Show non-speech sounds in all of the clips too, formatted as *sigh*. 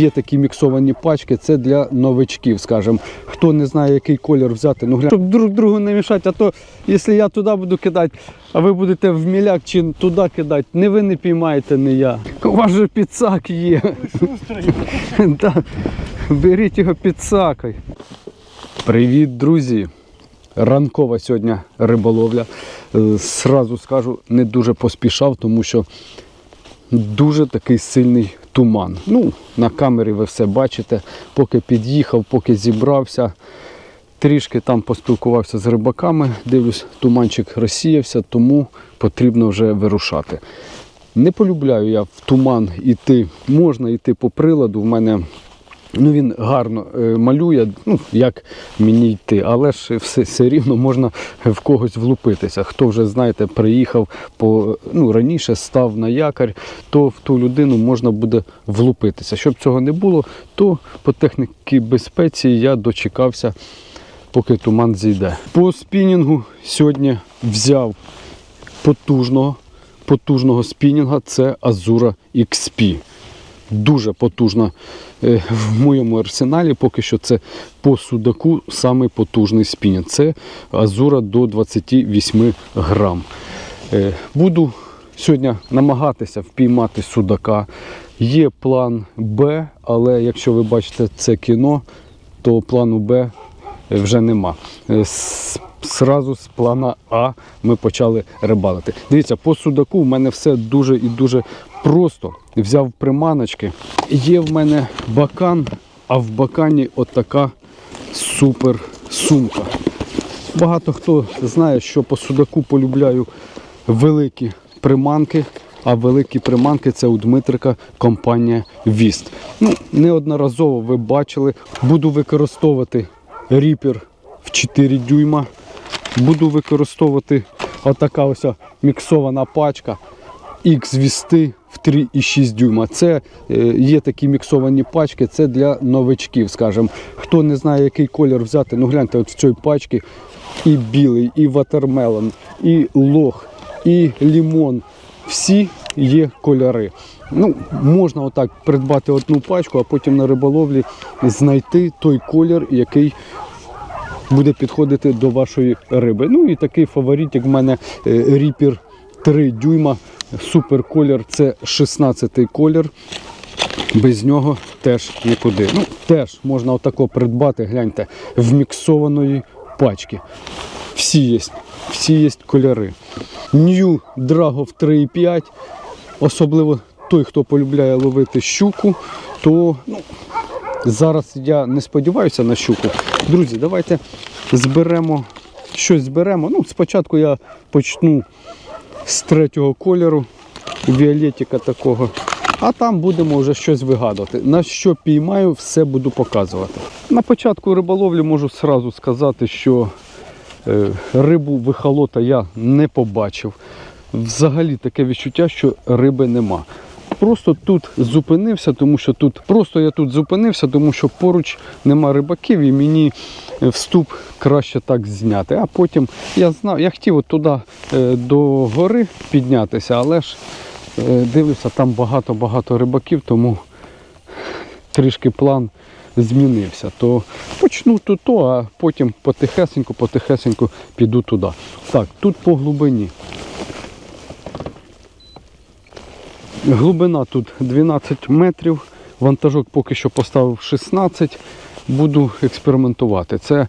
Є такі міксовані пачки, це для новичків, скажімо. Хто не знає, який колір взяти, ну глянь, щоб друг другу не мішати, а то якщо я туди буду кидати, а ви будете в міляк чи туди кидати, не ви не піймаєте, не я. У вас же підсак є. *laughs* Да. Беріть його підсакой. Привіт, друзі! Ранкова сьогодні риболовля. Е, Сразу скажу, не дуже поспішав, тому що дуже такий сильний туман. Ну, на камері ви все бачите. Поки під'їхав, поки зібрався, трішки там поспілкувався з рибаками. Дивлюсь, туманчик розсіявся, тому потрібно вже вирушати. Не полюбляю я в туман іти. Можна йти по приладу. В мене ну, він гарно е, малює, ну, як мені йти, але ж все, все рівно можна в когось влупитися. Хто вже, знаєте, приїхав по, ну, раніше, став на якорь, то в ту людину можна буде влупитися. Щоб цього не було, то по техніці безпеці я дочекався, поки туман зійде. По спінінгу сьогодні взяв потужного, потужного спінінга, це Azura XP. Дуже потужна е, в моєму арсеналі. Поки що це по судаку самий потужний спінінг. Це Азура до 28 грам. Е, Буду сьогодні намагатися впіймати судака. Є план Б, але якщо ви бачите це кіно, то плану Б вже нема. Е, Сразу з плана А ми почали рибалити. Дивіться, по судаку в мене все дуже і дуже просто. Взяв приманочки. Є в мене бакан, а в бакані отака супер сумка. Багато хто знає, що по судаку полюбляю великі приманки, а великі приманки це у Дмитрика компанія Віст. Ну, неодноразово ви бачили. Буду використовувати ріпер в 4 дюйма. Буду використовувати отака ось міксована пачка X вісти в 3,6 дюйма. Це е, є такі міксовані пачки, це для новичків, скажімо. Хто не знає, який колір взяти, ну гляньте, от в цій пачці і білий, і ватермелон, і лох, і лімон. Всі є кольори. Ну, можна отак придбати одну пачку, а потім на риболовлі знайти той колір, який буде підходити до вашої риби. Ну і такий фаворит, як в мене е, ріпір 3 дюйма, супер колір, це 16-й колір. Без нього теж нікуди. Ну, теж можна отако придбати, гляньте, в міксованої пачки. Всі є, всі є кольори. New Dragov 3,5. Особливо той, хто полюбляє ловити щуку, то ну, Зараз я не сподіваюся на щуку. Друзі, давайте зберемо щось зберемо. Ну, спочатку я почну з третього кольору, віолетика такого. А там будемо вже щось вигадувати. На що піймаю, все буду показувати. На початку риболовлі можу сразу сказати, що е, рибу вихолота я не побачив. Взагалі таке відчуття, що риби нема. Просто тут зупинився, тому що тут просто я тут зупинився, тому що поруч нема рибаків і мені е, вступ краще так зняти. А потім я знав, я хотів от туди е, до гори піднятися, але ж е, дивлюся, там багато-багато рибаків, тому трішки план змінився. То почну тут, а потім потихесеньку піду туди. Так, тут по глибині. Глибина тут 12 метрів, вантажок поки що поставив 16, буду експериментувати. Це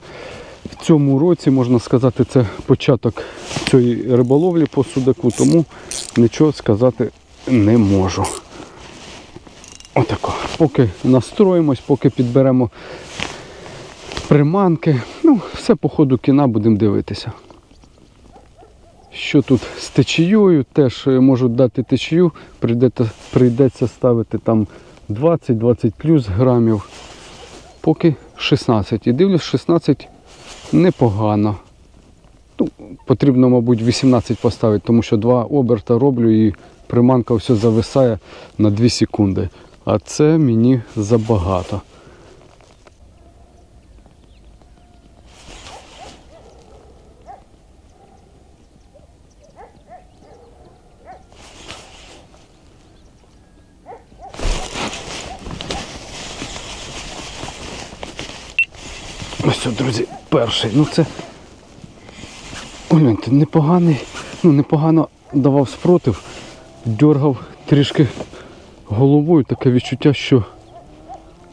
в цьому році, можна сказати, це початок цієї риболовлі по судаку, тому нічого сказати не можу. Отако. Поки настроїмось, поки підберемо приманки. Ну, все по ходу кіна будемо дивитися. Що тут з течією, теж е, можуть дати течію, прийдеться, прийдеться ставити там 20-20 плюс грамів, поки 16. І дивлюсь, 16 непогано. Ну, потрібно, мабуть, 18 поставити, тому що два оберта роблю і приманка все зависає на 2 секунди. А це мені забагато. Ось, от, друзі, перший. Ну це. Гляньте, непоганий, ну непогано давав спротив, дергав трішки головою, таке відчуття, що.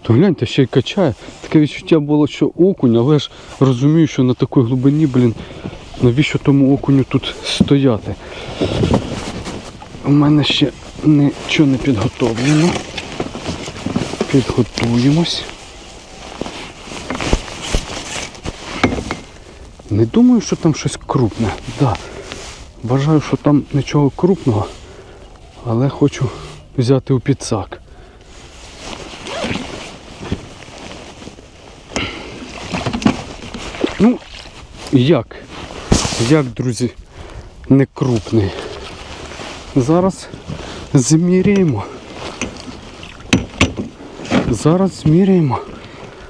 То гляньте, ще й качає. Таке відчуття було, що окунь, але ж розумію, що на такій глибині, блін, навіщо тому окуню тут стояти? У мене ще нічого не підготовлено. Підготуємось. Не думаю, що там щось крупне. Да. Вважаю, що там нічого крупного, але хочу взяти у підсак. Ну, як? Як, друзі, не крупний. Зараз зміряємо. Зараз зміряємо.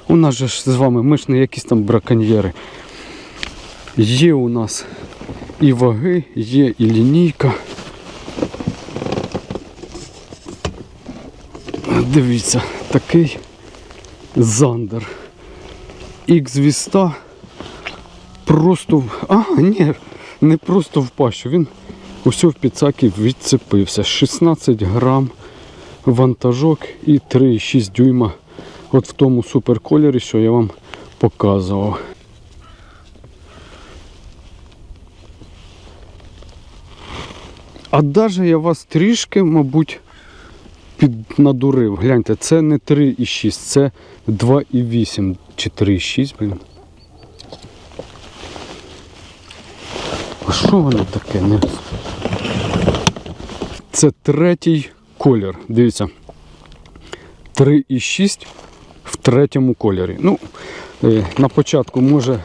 У нас же ж з вами, ми ж не якісь там браконьєри. Є у нас і ваги, є і лінійка. Дивіться, такий зандер. X200 просто. в- А, ні, не просто в пащу. Він усе в підсакі відцепився. 16 грам вантажок і 3,6 дюйма. От в тому суперкольорі, що я вам показував. А даже я вас трішки, мабуть, піднадурив. Гляньте, це не 3,6, це 2,8 чи 3,6, блін. А що воно таке? Не... Це третій колір. Дивіться. 3,6 в третьому кольорі. Ну, е, на початку, може,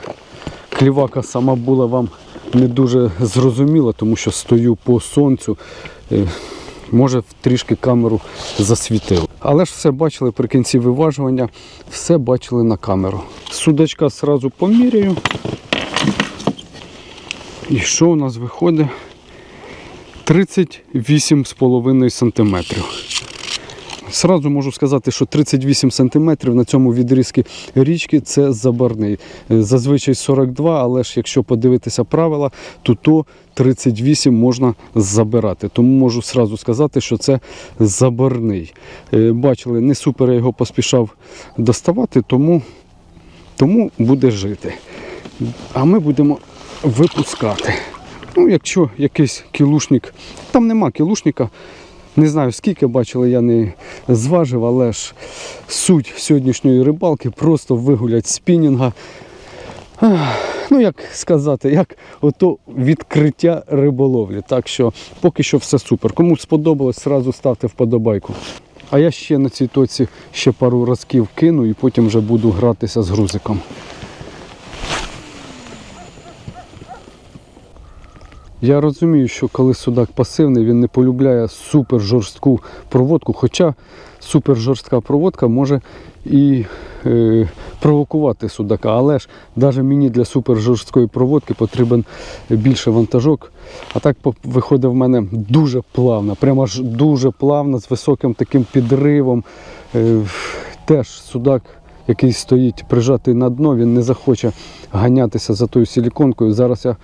клівака сама була вам не дуже зрозуміла, тому що стою по сонцю. Е, Може, трішки камеру засвітило. Але ж все бачили при кінці виважування, все бачили на камеру. Судачка одразу поміряю. І що у нас виходить? 38,5 см. Сразу можу сказати, що 38 см на цьому відрізку річки це забарний. Е, Зазвичай 42, але ж якщо подивитися правила, то то 38 можна забирати. Тому можу сразу сказати, що це забарний. Е, Бачили, не супер я його поспішав доставати, тому, тому буде жити. А ми будемо випускати. Ну, якщо якийсь кілушник, там нема кілушника, не знаю скільки бачили, я не зважив, але ж суть сьогоднішньої рибалки просто вигулять спінінга. Ну, як сказати, як ото відкриття риболовлі. Так що поки що все супер. Кому сподобалось, одразу ставте вподобайку. А я ще на цій тоці ще пару разків кину і потім вже буду гратися з грузиком. Я розумію, що коли судак пасивний, він не полюбляє супер жорстку проводку, хоча супер жорстка проводка може і е, провокувати судака. Але ж навіть мені для супер жорсткої проводки потрібен більше вантажок. А так виходить в мене дуже плавно, прямо аж дуже плавно, з високим таким підривом. Е, теж судак який стоїть прижатий на дно, він не захоче ганятися за тою силіконкою. Зараз я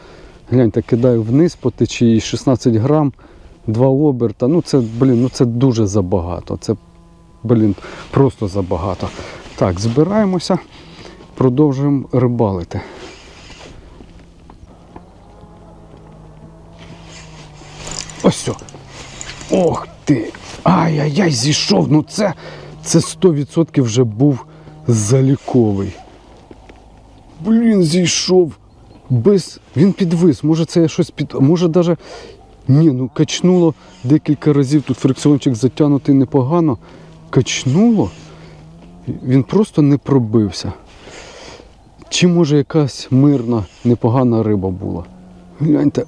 гляньте, кидаю вниз по течії 16 грам, два оберта. Ну це, блін, ну це дуже забагато. Це, блін, просто забагато. Так, збираємося, продовжуємо рибалити. Ось. все. Ох ти! Ай-яй-яй, зійшов. Ну це, це 100% вже був заліковий. Блін, зійшов. Без. Він підвис. Може це щось під. Може даже. Ні, ну качнуло декілька разів. Тут фрикціончик затягнутий непогано. Качнуло. Він просто не пробився. Чи може якась мирна, непогана риба була? Гляньте,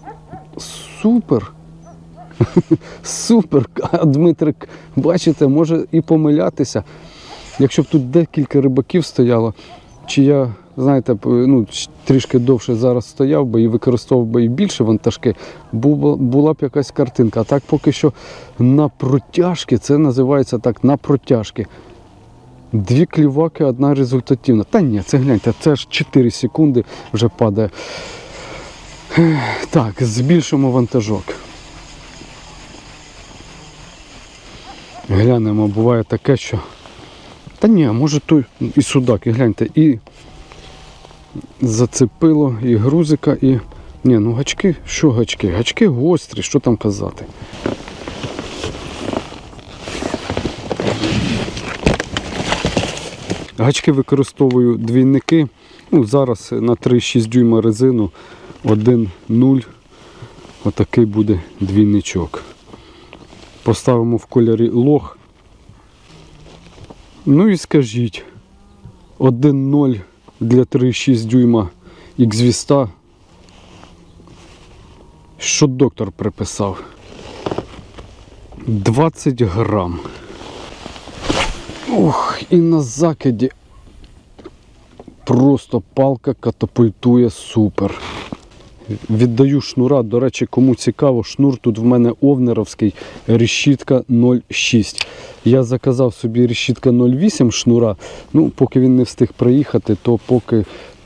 супер. *laughs* Супер. Дмитрик, бачите, може і помилятися. Якщо б тут декілька рибаків стояло, чи я, знаєте, ну, трішки довше зараз стояв би і використовував би і більше вантажки, була, б якась картинка. А так поки що на протяжки, це називається так, на протяжки. Дві кліваки, одна результативна. Та ні, це гляньте, це ж 4 секунди вже падає. Так, збільшимо вантажок. Глянемо, буває таке, що. Та ні, може той і судак, і гляньте, і зацепило, і грузика, і. Ні, ну гачки, що гачки? Гачки гострі, що там казати. Гачки використовую двійники. Ну, зараз на 3,6 дюйма резину 1,0. Отакий буде двійничок. Поставимо в кольорі лох. Ну і скажіть, 1,0 для 3,6 дюйма X200. Що доктор приписав? 20 грам. Ух, і на закиді просто палка катапультує супер. Віддаю шнура. До речі, кому цікаво, шнур тут в мене овнеровський решітка 0,6. Я заказав собі решітка 0,8 шнура. Ну, поки він не встиг приїхати, то поки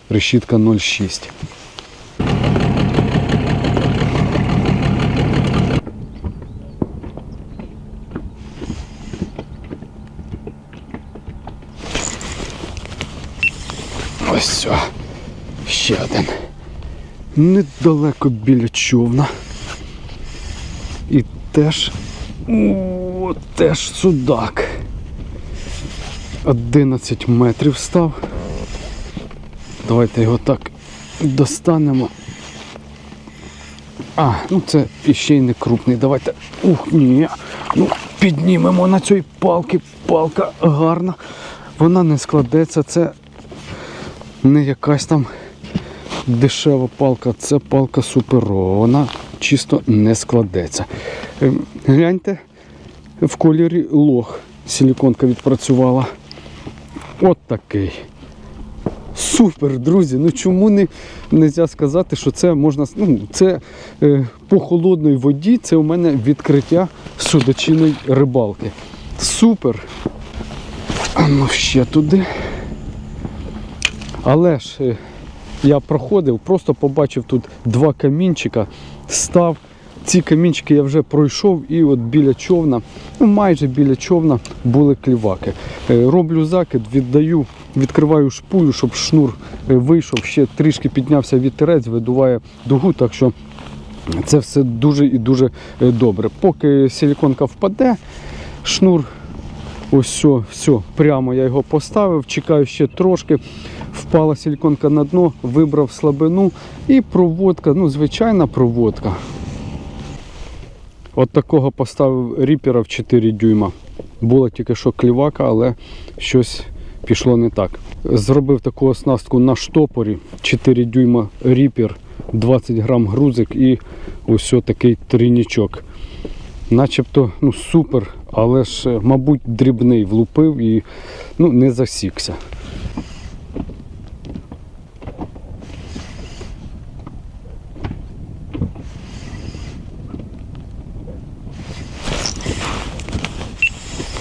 решітка 0,6. Ось все. Ще один. Недалеко біля човна. І теж. О, теж судак. 11 метрів став. Давайте його так достанемо. А, ну це іще й не крупний. Давайте. Ух, ні. Ну, піднімемо на цій палки. Палка гарна. Вона не складеться. Це не якась там дешева палка, це палка суперова. Вона чисто не складеться. Ем, Гляньте, в кольорі лох силіконка відпрацювала. От такий. Супер, друзі. Ну чому не можна сказати, що це можна. Ну, це е, по холодній воді це у мене відкриття судочиної рибалки. Супер. А ну ще туди. Але ж е, я проходив, просто побачив тут два камінчика, став. Ці камінчики я вже пройшов і от біля човна, ну майже біля човна були кліваки. Е, Роблю закид, віддаю, відкриваю шпулю, щоб шнур е, вийшов, ще трішки піднявся вітерець, видуває дугу, так що це все дуже і дуже е, добре. Поки силіконка впаде, шнур Ось все, все, прямо я його поставив, чекаю ще трошки. Впала силіконка на дно, вибрав слабину і проводка, ну, звичайна проводка. От такого поставив ріпера в 4 дюйма. Була тільки що клівака, але щось пішло не так. Зробив таку оснастку на штопорі, 4 дюйма ріпер, 20 грам грузик і ось такий тринічок. Начебто ну, супер, але ж, е, мабуть, дрібний влупив і ну, не засікся.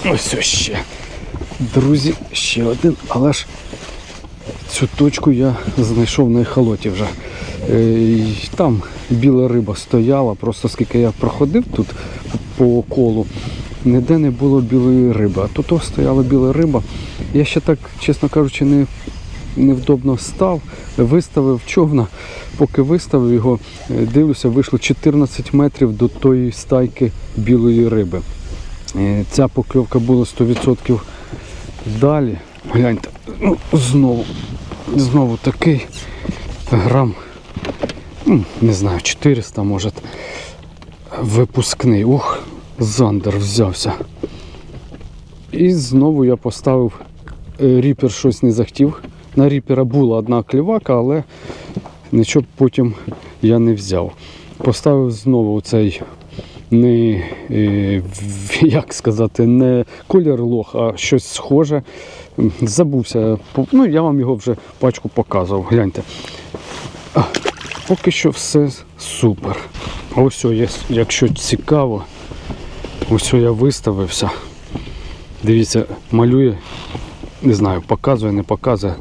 Ось ще. Друзі, ще один, але ж цю точку я знайшов на ехолоті вже. Е, Там біла риба стояла, просто скільки я проходив тут по колу, ніде не було білої риби. А тут стояла біла риба. Я ще так, чесно кажучи, не невдобно став, виставив човна, поки виставив його, е, дивлюся, вийшло 14 метрів до тої стайки білої риби. Е, Ця покльовка була 100% далі. Гляньте, ну, знову, знову такий грам, не знаю, 400 може. Випускний. Ух, зандер взявся. І знову я поставив е, ріпер щось не захотів. На ріпера була одна клівака, але нічого потім я не взяв. Поставив знову цей не, е, як сказати, не колір лох, а щось схоже. Забувся. Ну, я вам його вже пачку показував. Гляньте. Поки що все супер. А Ось, якщо цікаво, ось я виставився. Дивіться, малює Не знаю, показує, не показує.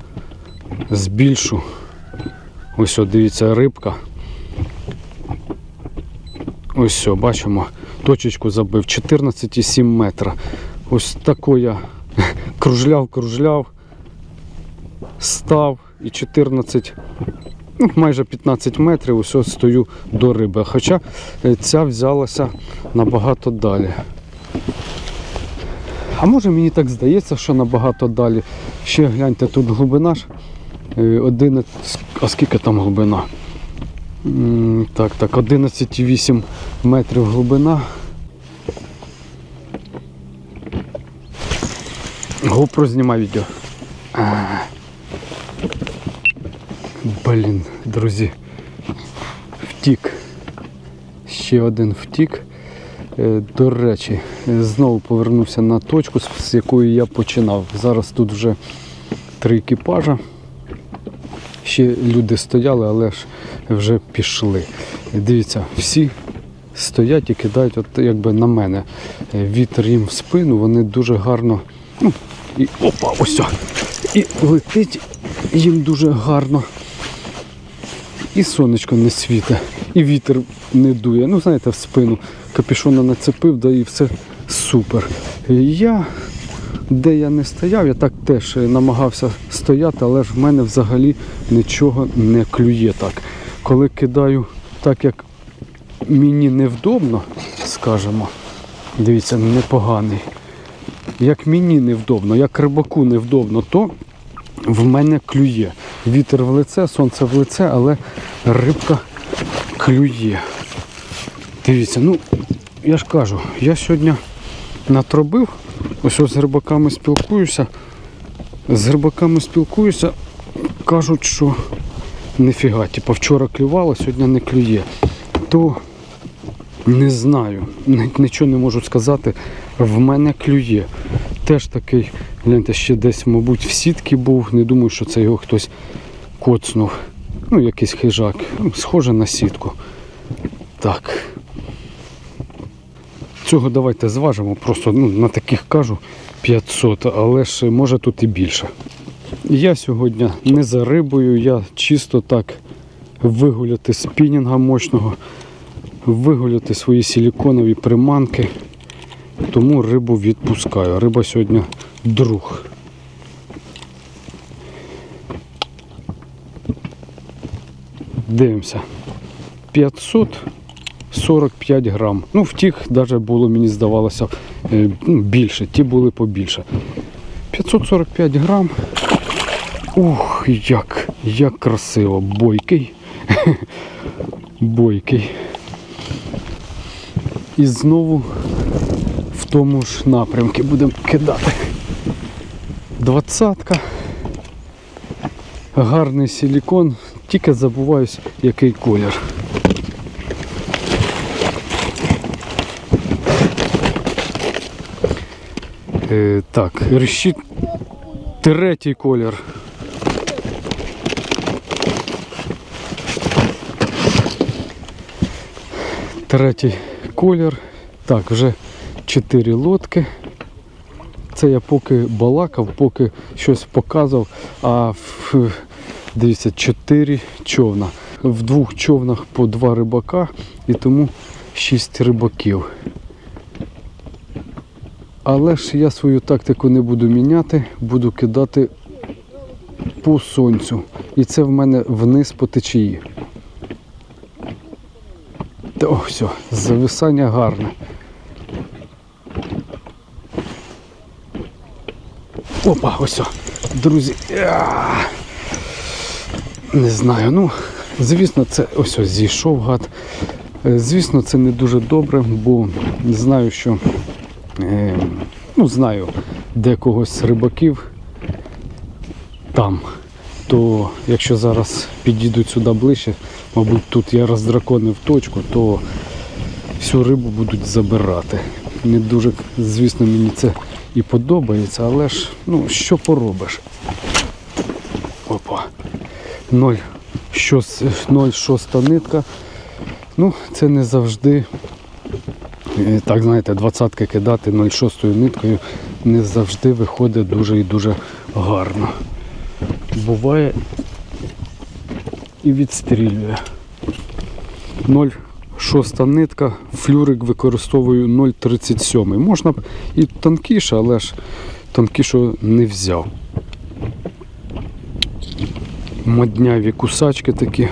Збільшу. Ось дивіться, рибка. Ось все, бачимо. Точечку забив 14,7 метра. Ось тако я *laughs* кружляв, кружляв, став і 14, ну, майже 15 метрів ось стою до риби. Хоча е, ця взялася набагато далі. А може мені так здається, що набагато далі. Ще гляньте, тут глибина ж. е, 11, а скільки там глибина? Так, так, 11,8 метрів глибина. GoPro знімай відео. Блін, друзі. Втік. Ще один втік. Е, До речі, знову повернувся на точку, з- з якої я починав. Зараз тут вже три екіпажа. Ще люди стояли, але ж вже пішли. Дивіться, всі стоять і кидають от якби на мене. Е, Вітер їм в спину, вони дуже гарно. Ну, і опа, ось. І летить їм дуже гарно. І сонечко не світе, і вітер не дує. Ну, знаєте, в спину капюшона нацепив, да і все супер. Я, де я не стояв, я так теж е, намагався стояти, але ж в мене взагалі нічого не клює так. Коли кидаю так, як мені невдобно, скажімо, дивіться, непоганий. Як мені невдобно, як рибаку невдобно, то в мене клює. Вітер в лице, сонце в лице, але рибка клює. Дивіться, ну я ж кажу, я сьогодні натробив, ось ось з рибаками спілкуюся. З рибаками спілкуюся, кажуть, що ніфіга, типу вчора клювало, сьогодні не клює. То не знаю, ні- нічого не можу сказати. В мене клює. Теж такий, гляньте, ще десь, мабуть, в сітки був. Не думаю, що це його хтось коцнув. Ну, якийсь хижак. Ну, Схоже на сітку. Так. Цього давайте зважимо. Просто ну, на таких кажу 500, але ж може тут і більше. Я сьогодні не за рибою, я чисто так вигуляти спінінга мощного вигуляти свої силіконові приманки. Тому рибу відпускаю. Риба сьогодні друг. Дивимося. 545 грам. Ну, в тих навіть було, мені здавалося, е, ну, більше, ті були побільше. 545 грам. Ух, як, як красиво, бойкий. *laughs* Бойкий. І знову тому ж напрямку будемо кидати. Двадцятка. Гарний силікон, тільки забуваюсь, який колір. Е, так, решіт третій колір. Третій колір. Так, вже 4 лодки. Це я поки балакав, поки щось показував. А дивіться, 4 човна. В двох човнах по два рибака і тому 6 рибаків. Але ж я свою тактику не буду міняти, буду кидати по сонцю. І це в мене вниз по течії. Та, О, все, зависання гарне. Опа, ось, о, друзі. Не знаю, ну, звісно, це ось ось зійшов гад. Е, Звісно, це не дуже добре, бо знаю, що е, ну, знаю декогось з рибаків там. То якщо зараз підійдуть сюди ближче, мабуть, тут я роздраконив точку, то всю рибу будуть забирати. Не дуже, звісно, мені це і подобається, але ж ну, що поробиш? Опа. 0,6 нитка. Ну, це не завжди, е, так знаєте, двадцятки кидати 0,6 ниткою не завжди виходить дуже і дуже гарно. Буває і відстрілює. 0,6 нитка, флюрик використовую 0,37. Можна б і тонкіше, але ж тонкішого не взяв. Модняві кусачки такі.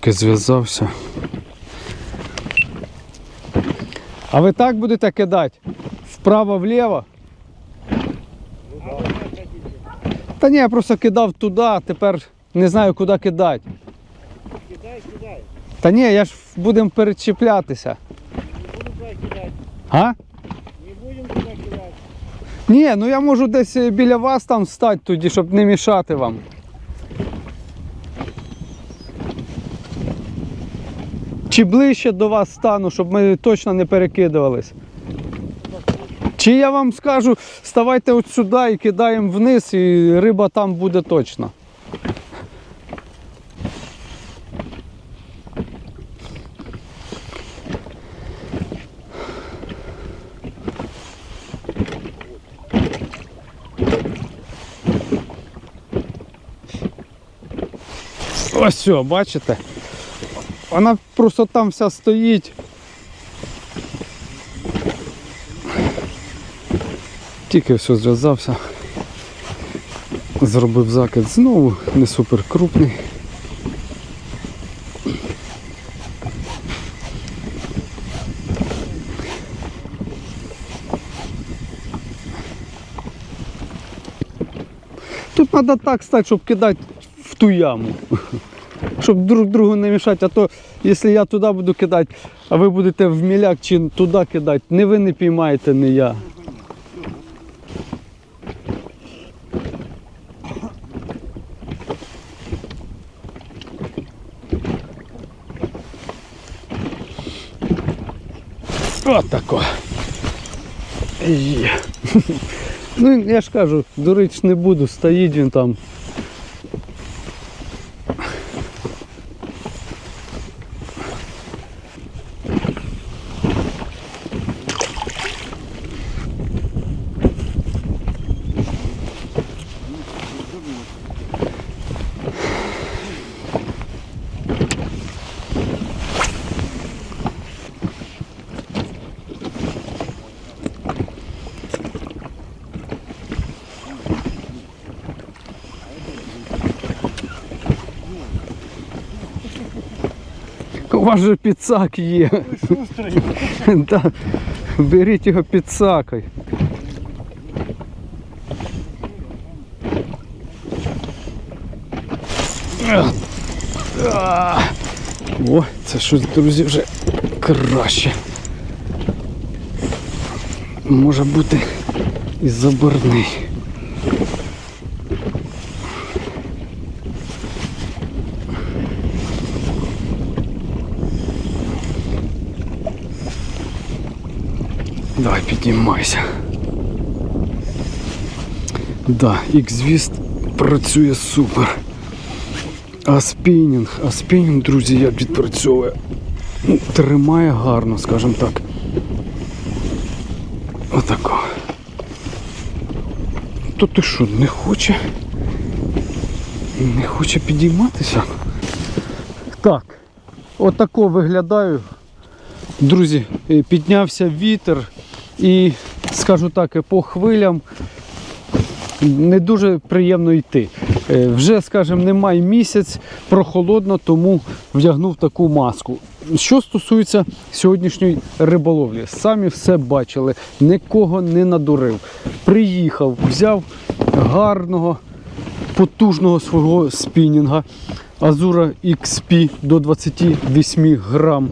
Поки зв'язався. А ви так будете кидати? Вправо-вліво? Та ні, я просто кидав туди, тепер не знаю, куди кидати. Кидай, кидай. Та ні, я ж будемо перечіплятися. Не будем туда кидать. А? Не будем туда кидать. Ні, ну я можу десь е, біля вас там стати тоді, щоб не мішати вам. Чи ближче до вас стану, щоб ми точно не перекидувались. Чи я вам скажу, ставайте от сюди і кидаємо вниз, і риба там буде точно. Ось все, бачите? Вона просто там вся стоїть. Тільки все зв'язався. Зробив закид знову, не супер крупний. Тут треба так стати, щоб кидати в ту яму. Щоб друг другу не мішати, а то якщо я туди буду кидати, а ви будете в міляк чи туди кидати, не ви не піймаєте, не я. Отако. Є. *laughs* Ну, я ж кажу, дурич не буду, стоїть він там. У вас же підсак є. *laughs* Да. Беріть його підсакой. О, це щось, друзі, вже краще. Може бути і заборний. Давай піднімайся. Да, X-Vist працює супер. А спінінг, а спінінг, друзі, як відпрацьовує. Ну, Тримає гарно, скажімо так. Отако. То ти що, не хоче? Не хоче підійматися? Так, отако виглядаю. Друзі, е, піднявся вітер і, скажу так, по хвилям не дуже приємно йти. Е, Вже, скажімо, немає місяць, прохолодно, тому вдягнув таку маску. Що стосується сьогоднішньої риболовлі, самі все бачили, нікого не надурив. Приїхав, взяв гарного, потужного свого спінінга Азура XP до 28 грам.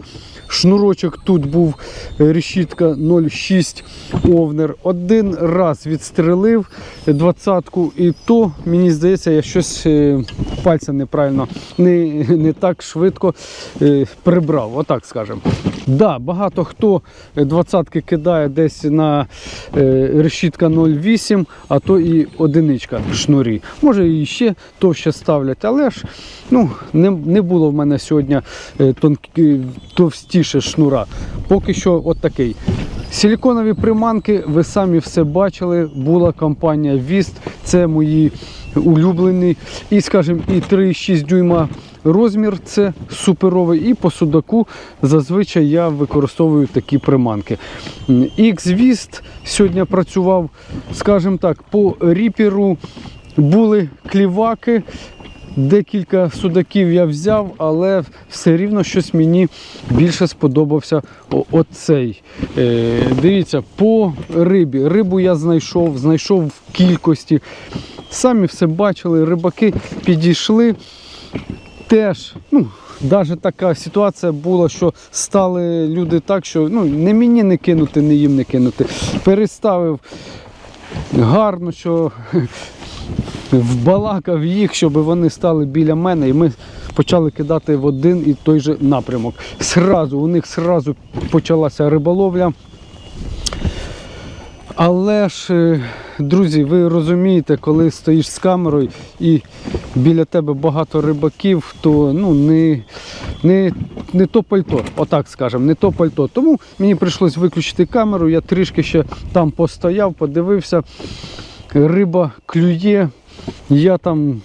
Шнурочок тут був е, решітка 0,6 овнер. Один раз відстрелив двадцятку, і то, мені здається, я щось е, пальця неправильно, не, не так швидко е, прибрав, отак скажемо. Да, багато хто двадцятки кидає десь на решітка 0,8, а то і одиничка шнурі. Може і ще товще ставлять, але ж ну, не, не було в мене сьогодні тонкі, товстіше шнура. Поки що от такий. Силіконові приманки, ви самі все бачили. Була компанія Віст, це мої улюблені. І, скажімо, і 3,6 дюйма розмір це суперовий. І по судаку зазвичай я використовую такі приманки. X-Vist сьогодні працював, скажімо так, по ріперу були кліваки. Декілька судаків я взяв, але все рівно щось мені більше сподобався оцей. Е, дивіться, по рибі. Рибу я знайшов, знайшов в кількості. Самі все бачили, рибаки підійшли. Теж, ну, навіть така ситуація була, що стали люди так, що ну, не мені не кинути, не їм не кинути. Переставив гарно, що вбалакав їх, щоб вони стали біля мене, і ми почали кидати в один і той же напрямок. Сразу, у них сразу почалася риболовля. Але ж, е, друзі, ви розумієте, коли стоїш з камерою і біля тебе багато рибаків, то ну, не, не, не то пальто, отак скажемо, не то пальто. Тому мені прийшлось виключити камеру, я трішки ще там постояв, подивився, риба клює, я там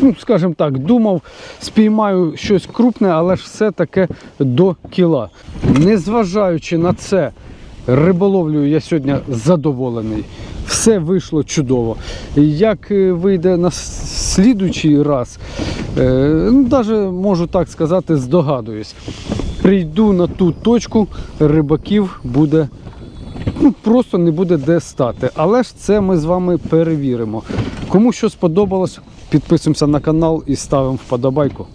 ну, скажімо так, думав, спіймаю щось крупне, але ж все таке до кіла. Незважаючи на це, риболовлею я сьогодні задоволений. Все вийшло чудово. Як е, вийде на с- слідуючий раз, е, ну, навіть можу так сказати, здогадуюсь. Прийду на ту точку, рибаків буде ну, просто не буде де стати. Але ж це ми з вами перевіримо. Кому що сподобалось, підписуємося на канал і ставимо вподобайку.